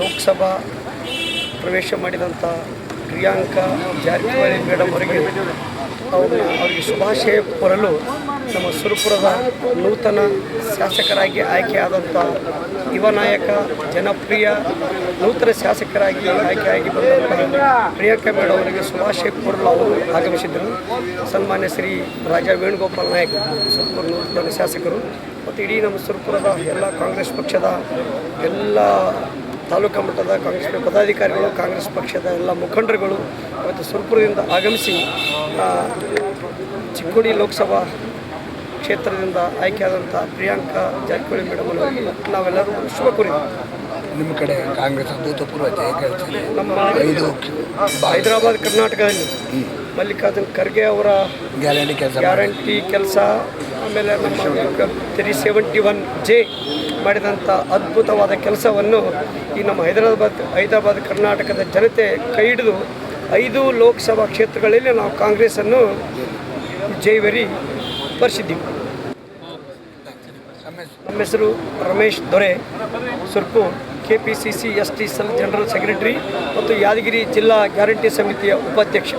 ಲೋಕಸಭಾ ಪ್ರವೇಶ ಮಾಡಿದಂಥ ಪ್ರಿಯಾಂಕ ಜಾರಕಿಹೊಳಿ ಮೇಡಮ್ ಅವರಿಗೆ ಅವರು ಅವರಿಗೆ ಶುಭಾಶಯ ಕೋರಲು ನಮ್ಮ ಸುರಪುರದ ನೂತನ ಶಾಸಕರಾಗಿ ಆಯ್ಕೆಯಾದಂಥ ಯುವ ನಾಯಕ, ಜನಪ್ರಿಯ ನೂತನ ಶಾಸಕರಾಗಿ ಆಯ್ಕೆಯಾಗಿ ಬಂದಂಥ ಪ್ರಿಯಾಂಕಾ ಮೇಡಮ್ ಅವರಿಗೆ ಶುಭಾಶಯ ಕೊರಲು ಅವರು ಆಗಮಿಸಿದ್ದರು. ಸನ್ಮಾನ್ಯ ಶ್ರೀ ರಾಜಾ ವೇಣುಗೋಪಾಲ್ ನಾಯಕ್ ಸುರಪುರ ನೂತನ ಶಾಸಕರು ಮತ್ತು ಇಡೀ ನಮ್ಮ ಸುರಪುರದ ಎಲ್ಲ ಕಾಂಗ್ರೆಸ್ ಪಕ್ಷದ ಎಲ್ಲ ತಾಲೂಕು ಮಟ್ಟದ ಕಾಂಗ್ರೆಸ್ ಪದಾಧಿಕಾರಿಗಳು ಕಾಂಗ್ರೆಸ್ ಪಕ್ಷದ ಎಲ್ಲ ಮುಖಂಡರುಗಳು ಮತ್ತು ಸುರಪುರದಿಂದ ಆಗಮಿಸಿ ಚಿಕ್ಕೋಡಿ ಲೋಕಸಭಾ ಕ್ಷೇತ್ರದಿಂದ ಆಯ್ಕೆಯಾದಂಥ ಪ್ರಿಯಾಂಕಾ ಜಾರಕಿಹೊಳಿ ಮೇಡಮ್ ನಾವೆಲ್ಲರೂ ಶುಭ ಕೋರಿದ್ವಿ ನಿಮ್ಮ ಕಡೆ ಕಾಂಗ್ರೆಸ್ ಅಭೂತಪೂರ್ವ ಜಯ ಗಳಿಸಿದೆ ನಮ್ಮ ಐದು ಹೈದರಾಬಾದ್ ಕರ್ನಾಟಕದಲ್ಲಿ ಮಲ್ಲಿಕಾರ್ಜುನ್ ಖರ್ಗೆ ಅವರ ಗ್ಯಾರಂಟಿ ಕೆಲಸ ಗ್ಯಾರಂಟಿ ಕೆಲಸ ಆಮೇಲೆ ನಮ್ಮ ತ್ರೀ ಸೆವೆಂಟಿ ಒನ್ ಜೆ ಮಾಡಿದಂಥ ಅದ್ಭುತವಾದ ಕೆಲಸವನ್ನು ಈ ನಮ್ಮ ಹೈದರಾಬಾದ್ ಹೈದರಾಬಾದ್ ಕರ್ನಾಟಕದ ಜನತೆ ಕೈ ಹಿಡಿದು ಐದು ಲೋಕಸಭಾ ಕ್ಷೇತ್ರಗಳಲ್ಲಿ ನಾವು ಕಾಂಗ್ರೆಸ್ಸನ್ನು ಜೈವರಿ ಬರ್ಸಿದ್ದೀವಿ ನಮ್ಮ ಹೆಸರು Ramesh Dore, ಸುರ್ಪು K P C C S T cell general secretary ಮತ್ತು ಯಾದಗಿರಿ ಜಿಲ್ಲಾ ಗ್ಯಾರಂಟಿ ಸಮಿತಿಯ ಉಪಾಧ್ಯಕ್ಷ.